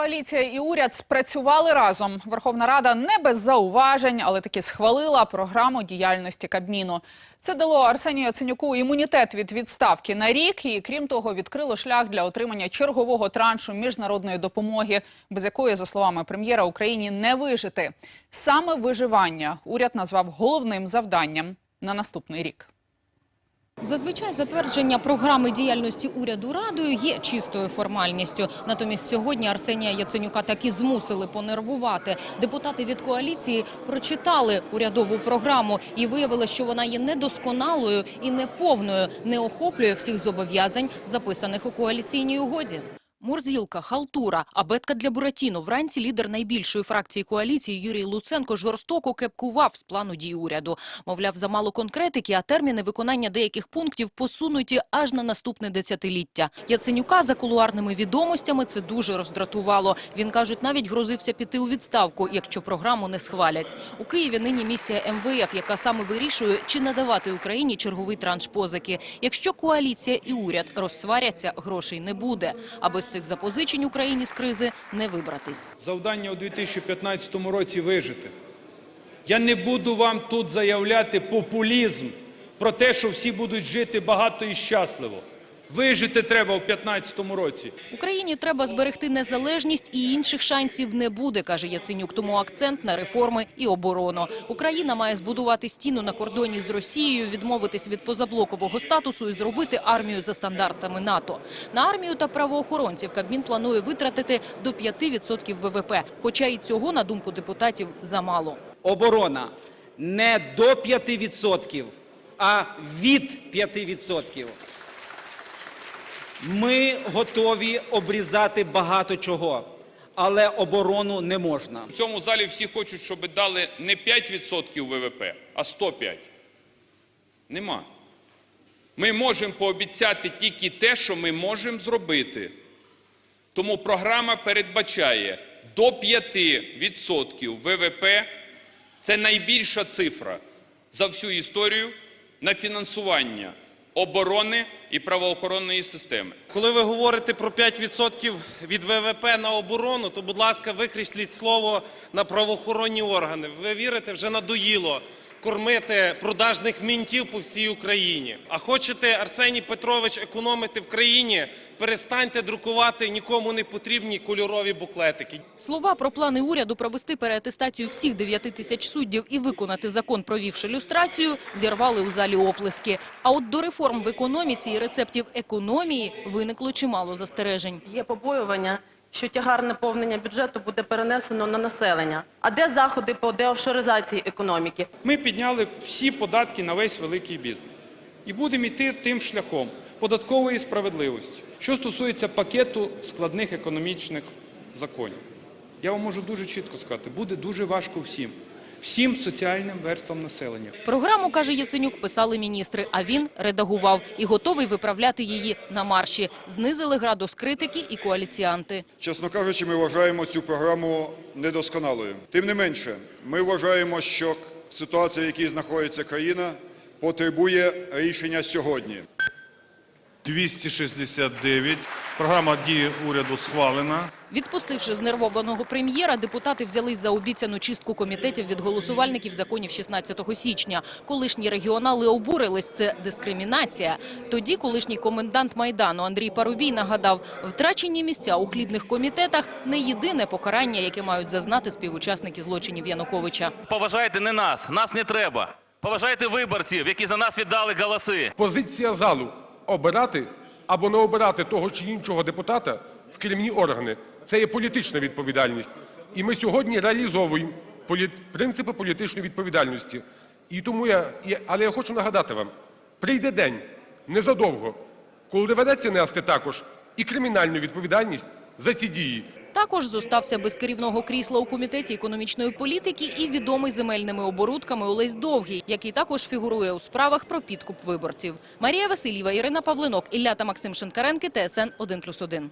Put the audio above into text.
коаліція і уряд спрацювали разом. Верховна Рада не без зауважень, але таки схвалила програму діяльності Кабміну. Це дало Арсенію Яценюку імунітет від відставки на рік і, крім того, відкрило шлях для отримання чергового траншу міжнародної допомоги, без якої, за словами прем'єра, Україні не вижити. Саме виживання уряд назвав головним завданням на наступний рік. Зазвичай затвердження програми діяльності уряду радою є чистою формальністю. Натомість сьогодні Арсенія Яценюка таки змусили понервувати. Депутати від коаліції прочитали урядову програму і виявили, що вона є недосконалою і неповною, не охоплює всіх зобов'язань, записаних у коаліційній угоді. Мурзілка, халтура, абетка для Буратіно. Вранці лідер найбільшої фракції коаліції Юрій Луценко жорстоко кепкував з плану дій уряду. Мовляв, замало конкретики, а терміни виконання деяких пунктів посунуті аж на наступне десятиліття. Яценюка за кулуарними відомостями це дуже роздратувало. Він, кажуть, навіть грозився піти у відставку, якщо програму не схвалять. У Києві нині місія МВФ, яка саме вирішує, чи надавати Україні черговий транш позики. Якщо коаліція і уряд розсваряться, грошей не буде. А без цих запозичень Україні з кризи не вибратись. Завдання у 2015 році вижити. Я не буду вам тут заявляти популізм про те, що всі будуть жити багато і щасливо. Вижити треба у 2015 році. Україні треба зберегти незалежність і інших шансів не буде, каже Яценюк. Тому акцент на реформи і оборону. Україна має збудувати стіну на кордоні з Росією, відмовитись від позаблокового статусу і зробити армію за стандартами НАТО. На армію та правоохоронців Кабмін планує витратити до 5% ВВП. Хоча і цього, на думку депутатів, замало. оборона не до 5%, а від 5%. Ми готові обрізати багато чого, але оборону не можна. В цьому залі всі хочуть, щоб дали не 5% ВВП, а 105. Нема. Ми можемо пообіцяти тільки те, що ми можемо зробити. Тому програма передбачає до 5% ВВП це найбільша цифра за всю історію на фінансування оборони і правоохоронної системи. Коли ви говорите про 5% від ВВП на оборону, то, будь ласка, викресліть слово на правоохоронні органи. Ви вірите, вже надоїло кормити продажних мінтів по всій Україні. А хочете, Арсеній Петрович, економити в країні? Перестаньте друкувати нікому не потрібні кольорові буклетики. Слова про плани уряду провести переатестацію всіх 9 тисяч суддів і виконати закон, провівши люстрацію, зірвали у залі оплески. А от до реформ в економіці і рецептів економії виникло чимало застережень. Є побоювання, що тягар наповнення бюджету буде перенесено на населення. А де заходи по деофшоризації економіки? Ми підняли всі податки на весь великий бізнес. І будемо йти тим шляхом податкової справедливості. Що стосується пакету складних економічних законів, я вам можу дуже чітко сказати, буде дуже важко всім, всім соціальним верствам населення. Програму, каже Яценюк, писали міністри, а він редагував і готовий виправляти її на марші. Знизили градус критики і коаліціанти. Чесно кажучи, ми вважаємо цю програму недосконалою. Тим не менше, ми вважаємо, що ситуація, в якій знаходиться країна, потребує рішення сьогодні. 269. Програма дії уряду схвалена. Відпустивши знервованого прем'єра, депутати взялись за обіцяну чистку комітетів від голосувальників законів 16 січня. Колишні регіонали обурились – це дискримінація. Тоді колишній комендант Майдану Андрій Парубій нагадав, втрачені місця у хлібних комітетах – не єдине покарання, яке мають зазнати співучасники злочинів Януковича. Поважайте не нас, нас не треба. Поважайте виборців, які за нас віддали голоси. Позиція залу обирати або не обирати того чи іншого депутата в керівні органи це є політична відповідальність. І ми сьогодні реалізовуємо принципи політичної відповідальності. І тому я, і- але я хочу нагадати вам, прийде день незадовго, коли доведеться нести також і кримінальну відповідальність за ці дії. Також зостався без керівного крісла у комітеті економічної політики і відомий земельними оборудками Олесь Довгий, який також фігурує у справах про підкуп виборців. Марія Васильєва, Ірина Павлинок, Ілля та Максим Шинкаренки, ТСН 1+,1.